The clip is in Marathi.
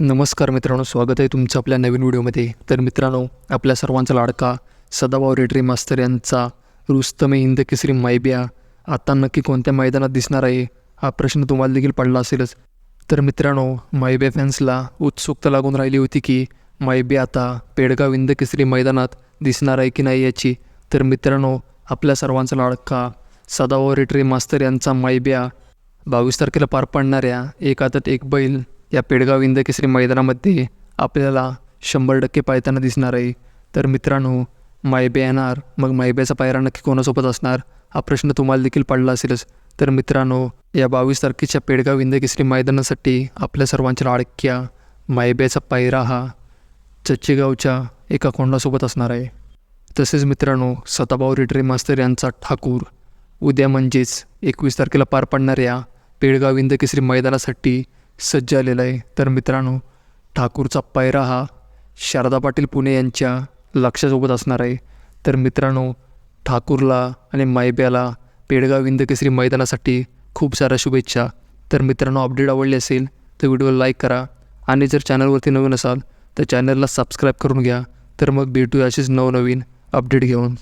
नमस्कार मित्रांनो स्वागत आहे तुमचं आपल्या नवीन व्हिडिओमध्ये. तर मित्रांनो आपल्या सर्वांचा लाडका सदाभाऊ रेड्री मास्तर यांचा रुस्तमे हिंद केसरी मायब्या आता नक्की कोणत्या मैदानात दिसणार आहे हा प्रश्न तुम्हाला देखील पडला असेलच. तर मित्रांनो मायब्या फॅन्सला उत्सुकता लागून राहिली होती की मायब्या आता पेडगाव हिंद केसरी मैदानात दिसणार आहे की नाही याची. तर मित्रांनो आपल्या सर्वांचा लाडका सदाभाऊ रेड्री मास्तर यांचा मायब्या बावीस तारखेला पार पडणाऱ्या एकातात एक बैल या पेडगाव इंद केसरी मैदानामध्ये आपल्याला शंभर टक्के पायताना दिसणार आहे. तर मित्रांनो मायबे येणार. मग मायब्याचा पायरा नक्की कोणासोबत असणार? हा प्रश्न तुम्हाला देखील पडला असेलच. तर मित्रांनो या बावीस तारखेच्या पेडगाव इंद केसरी मैदानासाठी आपल्या सर्वांच्या लाडक्या मायब्याचा पायरा हा चच्चेगावच्या एका कोंडासोबत असणार आहे. तसेच मित्रांनो सताभाऊ रिटरे मास्तर यांचा ठाकूर उद्या म्हणजेच एकवीस तारखेला पार पडणाऱ्या पेडगाव इंद केसरी मैदानासाठी सज्ज आलेला आहे. तर मित्रांनो ठाकूरचा पायरा हा शारदा पाटील पुणे यांच्या लक्षासोबत असणार आहे. तर मित्रांनो ठाकूरला आणि मायब्याला पेडगाव इंदकेसरी मैदानासाठी खूप साऱ्या शुभेच्छा. तर मित्रांनो अपडेट आवडली असेल तर व्हिडिओला लाईक करा आणि जर चॅनलवरती नवीन असाल तर चॅनलला सबस्क्राईब करून घ्या. तर मग भेटूया असेच नवनवीन अपडेट घेऊन.